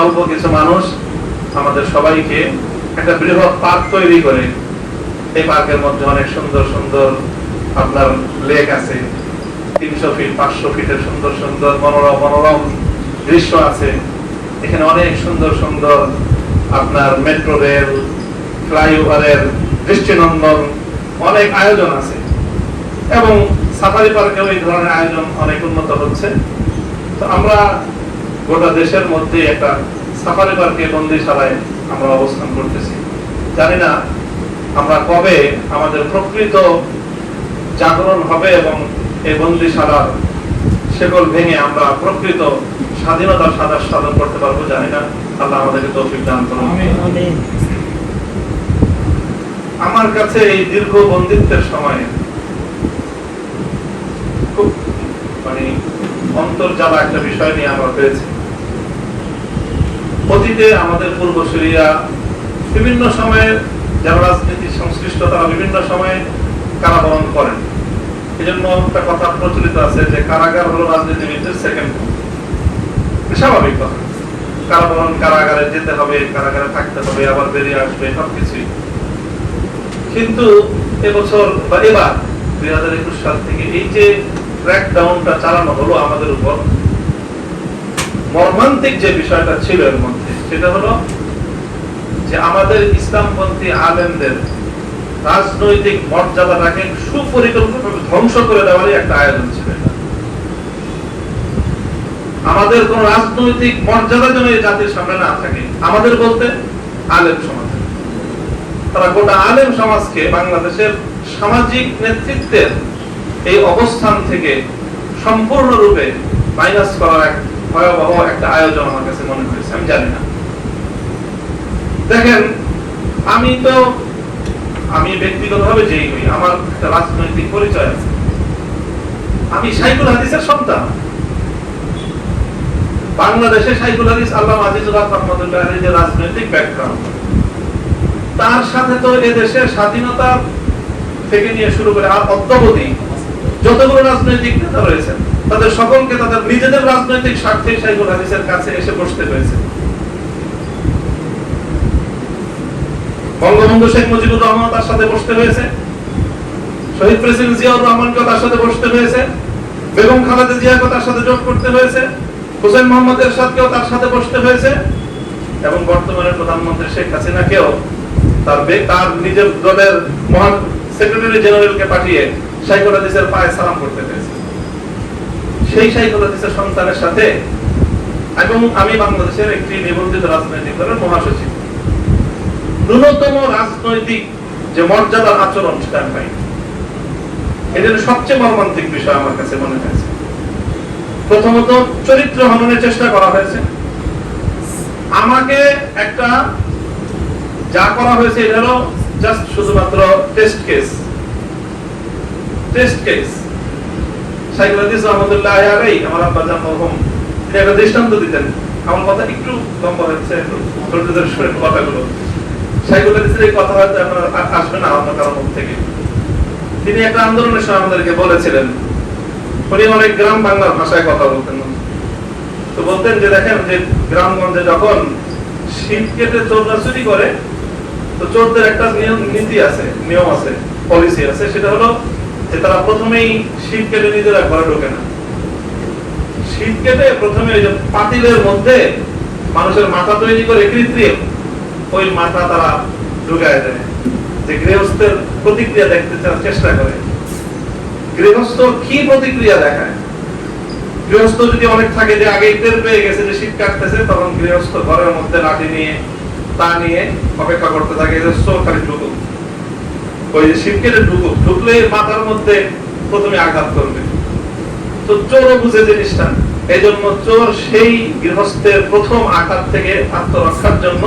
অল্প কিছু মানুষ আমাদের সবাইকে একটা বৃহৎ পার্ক তৈরি করে। এই পার্কের মধ্যে অনেক সুন্দর সুন্দর আপনার লেক আছে। তিনশো ফিট, পাঁচশো ফিটের সুন্দর সুন্দর মনোরম মনোরম দৃশ্য আছে। এখানে অনেক সুন্দর সুন্দর আপনার মেট্রো রেল, ফ্লাইওভারের দৃষ্টিনন্দন অনেক আয়োজন আছে। এবং সাফারি পার্কেও এই ধরনের আয়োজন অনেক উন্নত হচ্ছে। তো আমরা গোটা দেশের মধ্যে একটা সাফারি পার্কে বন্দিশালায় আমরা অবস্থান করতেছি। জানি না আমরা কবে আমাদের প্রকৃত জাগরণ হবে এবং এই বন্দিশালার শেকল ভেঙে আমরা প্রকৃত স্বাধীনতার সাদা সাধন করতে পারব জানি না। আল্লাহ আমাদেরকে তৌফিক দান করুন। আমার কাছে এই দীর্ঘ বন্দিত্বের সময় খুব মানে অন্তর্জালা একটা বিষয় নিয়ে আমরা পেয়েছি। অতীতে আমাদের পূর্বসূরীরা বিভিন্ন সময়ে যারা রাজনীতি সংশ্লিষ্ট তারা বিভিন্ন সময়ে কারাবরণ করেন। এই জন্য একটা কথা প্রচলিত আছে যে কারাগার হলো রাজনীতিবিদদের সেকেন্ড স্বাভাবিক কথা। কারাবরণ কারাগারে যেতে হবে, কারাগারে থাকতে হবে, আবার বেরিয়ে আসবে, সবকিছুই। কিন্তু এবছর বা এবার দুই হাজার একুশ সাল থেকে এই যে ক্র্যাকডাউনটা চালানো হলো আমাদের উপর মর্মান্তিক যে বিষয়টা ছিল এর মধ্যে, সেটা হলো যে আমাদের ইসলামপন্থী আলেমদের রাজনৈতিক মর্যাদাটাকে সুপরিকল্পিতভাবে ধ্বংস করে দেওয়ারই একটা আয়োজন ছিল। আমাদের কোন রাজনৈতিক মর্যাদা যেন এই জাতির সামনে না থাকে, আমাদের বলতে আলেম সমাজ তারা গোটা আলেম সমাজকে বাংলাদেশের সামাজিক নেতৃত্বের এই অবস্থান থেকে সম্পূর্ণরূপে মাইনাস করার এক ভয়াবহ একটা আয়োজন আমার কাছে মনে হয়েছে, আমি জানি না। দেখেন, আমি তো, আমি ব্যক্তিগতভাবে যেই হই আমার একটা রাজনৈতিক পরিচয় আছে। আমি সাইকুল হাদিসের সন্তান। বাংলাদেশে সাইকুল হাদিস আল্লাহ আজিজুল রহমতুল্লাহ যে রাজনৈতিক ব্যাকগ্রাউন্ড তার সাথে তো এদেশের স্বাধীনতা থেকে নিয়ে শুরু করে আর অদ্যাবধি যতগুলো রাজনৈতিক নেতা রয়েছেন, তাদের সকলকে তাদের নিজেদের রাজনৈতিক স্বার্থে সাইকুল হাদিসের কাছে এসে বসতে হয়েছে। বঙ্গবন্ধু শেখ মুজিবুর রহমান তার সাথে বসতে হয়েছে। শহীদ প্রেসিডেন্ট জিয়াউর রহমানকে তার সাথে বসতে হয়েছে। বেগম খালেদা জিয়াকে তার সাথে যোগ করতে হয়েছে। হোসেন মোহাম্মদ এরশাদকেও তার সাথে বসতে হয়েছে। এবং বর্তমানে প্রধানমন্ত্রী শেখ হাসিনাকেও তার তার নিজের দলের মহান সেক্রেটারি জেনারেলকে পাঠিয়ে সাইকুল হাদিসের পায়ে সালাম করতে হয়েছে সেই সাইকুল হাদিসের সন্তানের সাথে এবং আমি বাংলাদেশের একটি নিবন্ধিত রাজনৈতিক দলের মহাসচিব। ন্যূনতম রাজনৈতিক যে মর্যাদার আচরণ সেটা আমি এটা সবচেয়ে মর্মান্তিক বিষয় আমার কাছে মনে হয়েছে। প্রথমত চরিত্র হননের চেষ্টা করা হয়েছে। আমাকে একটা যা করা হয়েছে, এটা হলো জাস্ট শুধুমাত্র টেস্ট কেস টেস্ট কেস রহমতুল্লাহ আলাই আমার আব্বা মরহুম, তিনি একটা দৃষ্টান্ত দিতেন। আমার কথা একটু হচ্ছে কথাগুলো। সাইকুলাদিসের এই কথা হয়তো আপনার আসবে না মুখ থেকে। তিনি একটা আন্দোলনের সময় আমাদেরকে বলেছিলেন উনি অনেক গ্রাম বাংলার ভাষায় কথা বলতেন তো বলতেন যে, দেখেন যে, গ্রামগঞ্জে যখন শীত কেটে চোররা চুরি করে, তো চোরদের একটা নিয়ম, নীতি আছে, নিয়ম আছে পলিসি আছে, সেটা হলো যে তারা প্রথমেই শীত কেটে নিজেরা ঘরে ঢোকে না। শীত কেটে প্রথমে ওই যে পাতিলের মধ্যে মানুষের মাথা তৈরি করে কৃত্রিম ওই মাথা তারা ঢুকায় দেয়। যে গৃহস্থের প্রতিক্রিয়া দেখতে চেষ্টা করে। গৃহস্থ কি প্রতিক্রিয়া দেখায়? গৃহস্থ যদি অনেক থাকে যে আগে টের পেয়ে গেছে যে শীত কাটতেছে, তখন গৃহস্থ ঘরের মধ্যে লাঠি নিয়ে, তা নিয়ে অপেক্ষা করতে থাকে যে খালি ঢুকুক। ওই যে ঢুকলে মাথার মধ্যে প্রথমে আঘাত করবে। তো বুঝে জিনিসটা। এই জন্য চোর সেই গৃহস্থের প্রথম আঘাত থেকে আত্মরক্ষার জন্য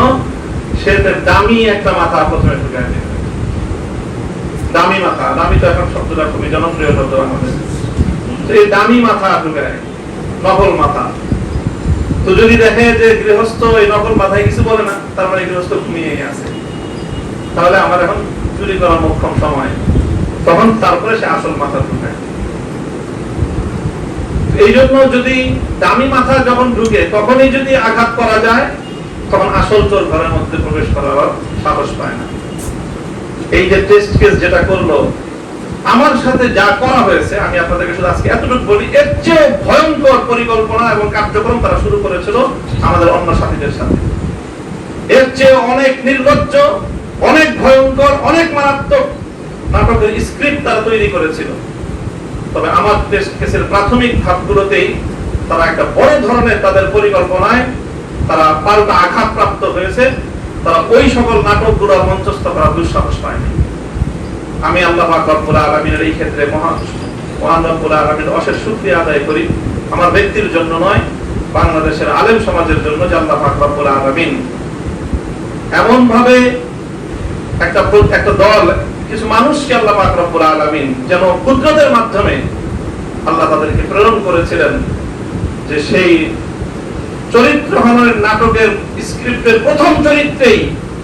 সে দামি একটা মাথা প্রথমে ঢুকায় দেবে। দামি মাথা। দামি তো এখন শব্দটা খুবই জনপ্রিয় শব্দ আমাদের এই দামি মাথা ঢুকায়, নকল মাথা। তো যদি দেখে যে গৃহস্থ এই নকল মাথায় কিছু বলে না, তার মানে গৃহস্থ ঘুমিয়ে আছে। তাহলে আমার এখন চুরি করার মোক্ষম সময়, তখন তারপরে সে আসল মাথা ঢুকায় এই জন্য যদি দামি মাথা যখন ঢুকে, তখনই যদি আঘাত করা যায়, তখন আসল চোর ঘরের মধ্যে প্রবেশ করার সাহস পায় না। এই যে টেস্ট কেস যেটা করল, আমার সাথে যা করা হয়েছে, আমি আপনাদেরকে শুধু আজকে এতটুকু বলি, এর চেয়ে ভয়ঙ্কর পরিকল্পনা এবং কার্যক্রম তারা শুরু করেছিল আমাদের অন্য সাথীদের সাথে। এর চেয়ে অনেক নির্লজ্জ অনেক ভয়ঙ্কর, অনেক মারাত্মক নাটকের স্ক্রিপ্ট তারা তৈরি করেছিল। তবে আমার টেস্ট কেসের প্রাথমিক ধাপগুলোতেই তারা একটা বড় ধরনের তাদের পরিকল্পনায় তারা পাল্টা আঘাতপ্রাপ্ত হয়েছে। তারা ওই সকল নাটকগুলো মঞ্চস্থ করার দুঃসাহস পায়নি। আমি আল্লাহ পাক রব্বুল আলামিনের এই ক্ষেত্রে মহান মহান রব্বুল আলামিনের অশেষ শুকরিয়া আদায় করি। আমার ব্যক্তির জন্য নয়, বাংলাদেশের আলেম সমাজের জন্য যে আল্লাহ পাক রব্বুল আলামিন এমন ভাবে একটা একটা দল, কিছু মানুষকে আল্লাহ পাক রব্বুল আলামিন যেন কুদরতের মাধ্যমে আল্লাহ তাদেরকে প্রেরণ করেছিলেন যে সেই চরিত্র নাটকের স্ক্রিপ্টের প্রথম চরিত্রেই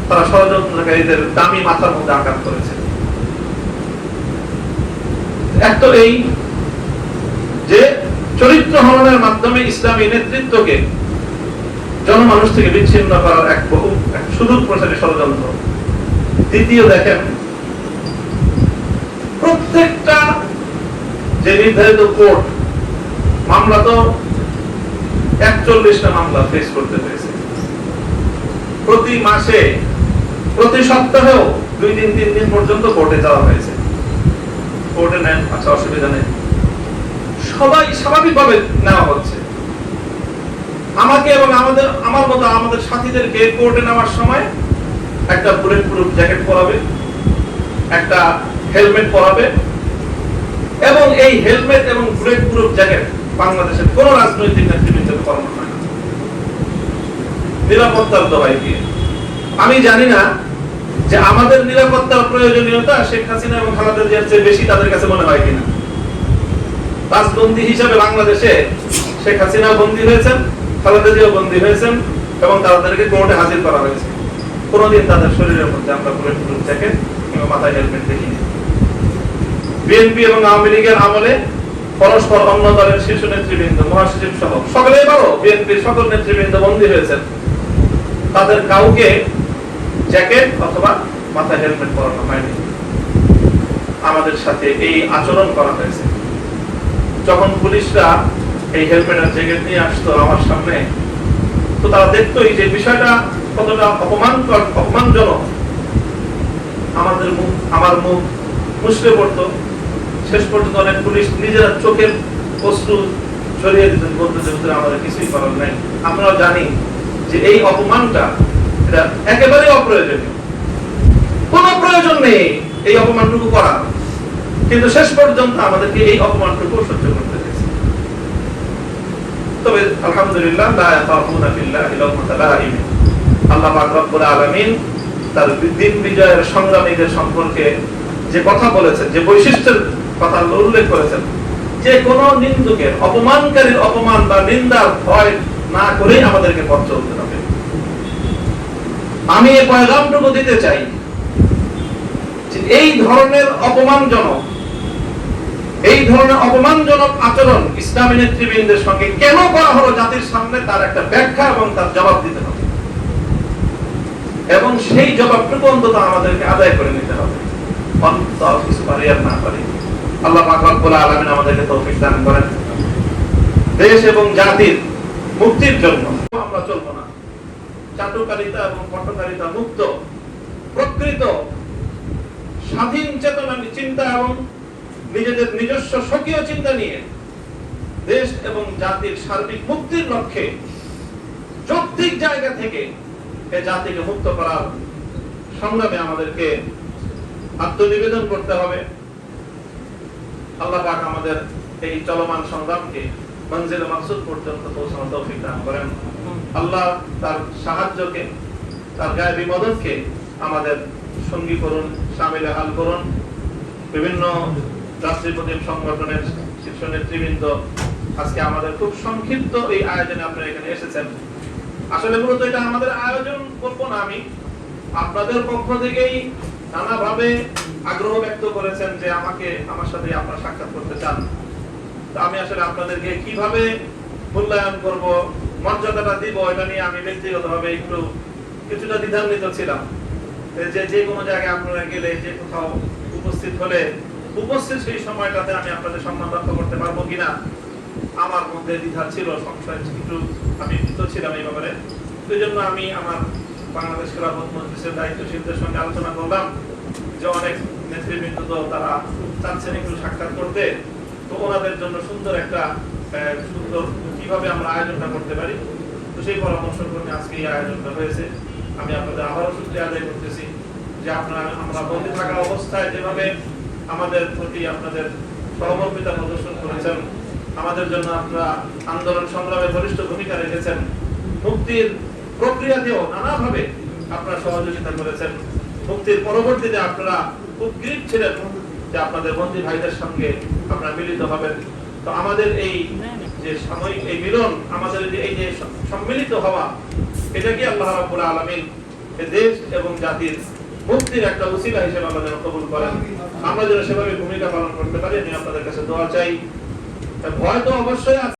তারা ষড়যন্ত্রকারীদের দামি মাথার মধ্যে আঘাত করেছে। এক তো এই যে চরিত্র হননের মাধ্যমে ইসলামী নেতৃত্বকে জনমানুষ থেকে বিচ্ছিন্ন করার এক বহু এক সুদূর প্রসারী ষড়যন্ত্র। দ্বিতীয় দেখেন, প্রত্যেকটা যে নির্ধারিত কোর্ট, মামলা তো একচল্লিশটা মামলা ফেস করতে হয়েছে প্রতি মাসে, প্রতি সপ্তাহেও দুই দিন, তিন দিন পর্যন্ত কোর্টে যাওয়া হয়েছে। কোর্টে নেন আচ্ছা অসুবিধা নেই। সবাই স্বাভাবিকভাবে নেওয়া হচ্ছে। আমাকে এবং আমাদের, আমার মতো আমাদের সাথীদেরকে কোর্টে নেওয়ার সময় একটা বুলেট প্রুফ জ্যাকেট পরাবে, একটা হেলমেট পরাবে, এবং এই হেলমেট এবং বুলেট প্রুফ জ্যাকেট বাংলাদেশের কোন রাজনৈতিক নেতৃবৃন্দকে পরানো হয় না। নিরাপত্তার দবাই দিয়ে। আমি জানি না যে আমাদের নিরাপত্তার প্রয়োজনীয়তা শেখ হাসিনা এবং খালেদা জিয়ার চেয়ে বেশি তাদের কাছে মনে হয় কিনা। রাজবন্দী হিসেবে বাংলাদেশে শেখ হাসিনা বন্দী হয়েছেন, খালাদা জিয়া বন্দী হয়েছেন, এবং তাদেরকে কোর্টে হাজির করা হয়েছে। কোনোদিন তাদের শরীরের মধ্যে আমরা বুলেট প্রুফ জ্যাকেট কিংবা মাথায় হেলমেট দেখিনি। বিএনপি এবং আওয়ামী লীগের আমলে পরস্পর অন্য দলের শীর্ষ নেতৃবৃন্দ, মহাসচিব সহ সকলেই বড় বিএনপির সকল নেতৃবৃন্দ বন্দী হয়েছেন। তাদের কাউকে জ্যাকেট অথবা মাথায় হেলমেট পরানো হয়নি। আমাদের সাথে এই আচরণ করা হয়েছে। যখন পুলিশরা এই হেলমেট আর জ্যাকেট নিয়ে আসতো আমার সামনে, তো তারা দেখতোই যে বিষয়টা কতটা অপমান অপমানজনক। আমাদের মুখ আমার মুখ মুসলে পড়তো। শেষ পর্যন্ত অনেক পুলিশ নিজেরা চোখের অশ্রু সরিয়ে দিতেন বলতে যে আমাদের কিছুই করার নাই। আমরা জানি যে এই অপমানটা এটা একেবারে অপ্রয়োজনীয়। কোন প্রয়োজন নেই এই অপমানটুকু করা কিন্তু শেষ পর্যন্ত আমাদেরকে এই অপমানটুকু সহ্য করতে হয়েছে। তবে আলহামদুলিল্লাহ আল্লাহ সংগ্রামীদের সম্পর্কে যে কথা বলেছেন, যে কোন অপমানকারীর অপমান বা নিন্দার ভয় না করেই আমাদেরকে পথ চলতে হবে। আমি এই পয়গামটুকু দিতে চাই এই ধরনের অপমানজনক, এই ধরনের অপমানজনক আচরণ ইসলামী নেতৃবৃন্দের সঙ্গে কেন করা হলো জাতির সামনে তার একটা ব্যাখ্যা এবং তার জবাব দিতে হবে। এবং সেই জবাবটুকু অন্তত আমাদেরকে আদায় করে নিতে হবে। অন্তত কিছু পারি আর না পারি। আল্লাহ পাক রব্বুল আলামিন আমাদেরকে তৌফিক দান করেন। দেশ এবং জাতির মুক্তির জন্য। আমরা চলবো না। চাটুকারিতা এবং পটকারিতা মুক্ত, প্রকৃত, স্বাধীন চেতনা চিন্তা এবং নিজেদের নিজস্ব স্বকীয় চিন্তা নিয়ে দেশ এবং জাতির সার্বিক মুক্তির লক্ষ্যে যৌক্তিক জায়গা থেকে এ জাতিকে মুক্ত করার সংগ্রামে আমাদেরকে আত্মনিবেদন করতে হবে। আল্লাহ পাক আমাদের এই চলমান সংগ্রামকে মঞ্জিল মাকসুদ পর্যন্ত পৌঁছানো তৌফিক দান করেন। আল্লাহ তার সাহায্যকে, তার গায়েবী মদতকে আমাদের সঙ্গী করুন, সামিল হাল করুন। বিভিন্ন রাষ্ট্রপতি সংগঠনের শীর্ষ নেতৃবৃন্দ আজকে আমাদের খুব সংক্ষিপ্ত এই আয়োজনে আপনারা এখানে এসেছেন। আসলে মূলত এটা আমাদের আয়োজন করব না আমি। আপনাদের পক্ষ থেকেই নানাভাবে আগ্রহ ব্যক্ত করেছেন যে আমাকে, আমার সাথে সাক্ষাৎ করতে চান। আমি আসলে আপনাদেরকে কীভাবে মূল্যায়ন করব, মর্যাদাটা দিব, এটা নিয়ে আমি ব্যক্তিগতভাবে একটু কিছুটা দ্বিধান্বিত ছিলাম। যে যে কোনো জায়গায় আপনারা গেলে, যে কোথাও উপস্থিত হলে, উপস্থিত সেই সময়টাতে আমি আপনাদের সম্মান রক্ষা করতে পারব কিনা আমার মধ্যে দ্বিধা ছিল, সংশয় একটু আমি ভীত ছিলাম এই ব্যাপারে। সেই জন্য আমি আমার বাংলাদেশ খেলাফত মজলিসের দায়িত্বশীলদের সঙ্গে আলোচনা করলাম যে অনেক নেতৃবৃন্দ তো তারা চাচ্ছেন একটু সাক্ষাৎ করতে। তো ওনাদের জন্য সুন্দর একটা সুন্দর কীভাবে আমরা আয়োজনটা করতে পারি। তো সেই পরামর্শ ক্রমে আজকে এই আয়োজনটা হয়েছে। আমি আপনাদের আবারও সূত্রে আদায় করতেছি যে আপনারা, আমরা বন্দী থাকা অবস্থায় যেভাবে আমাদের প্রতি আপনাদের সহমর্মিতা প্রদর্শন করেছেন আমাদের জন্য আপনারা আন্দোলন সংগ্রামে বলিষ্ঠ ভূমিকা রেখেছেন। মুক্তির প্রক্রিয়াতেও নানাভাবে আপনারা সহযোগিতা করেছেন। মুক্তির পরবর্তীতে আপনারা উদ্গ্রীব ছিলেন যে আপনাদের বন্দী ভাইদের সঙ্গে আপনারা মিলিত হবেন। তো আমাদের এই যে সাময়িক এই মিলন, আমাদের যে এই যে সম্মিলিত হওয়া, এটা কি আল্লাহ রাব্বুল আলামিন দেশ এবং জাতির মুক্তির একটা উসিলা হিসেবে আমাদের কবুল করেন? আমরা যেন সেভাবে ভূমিকা পালন করতে পারি, আমি আপনাদের কাছে দোয়া চাই। ভয় তো অবশ্যই আছে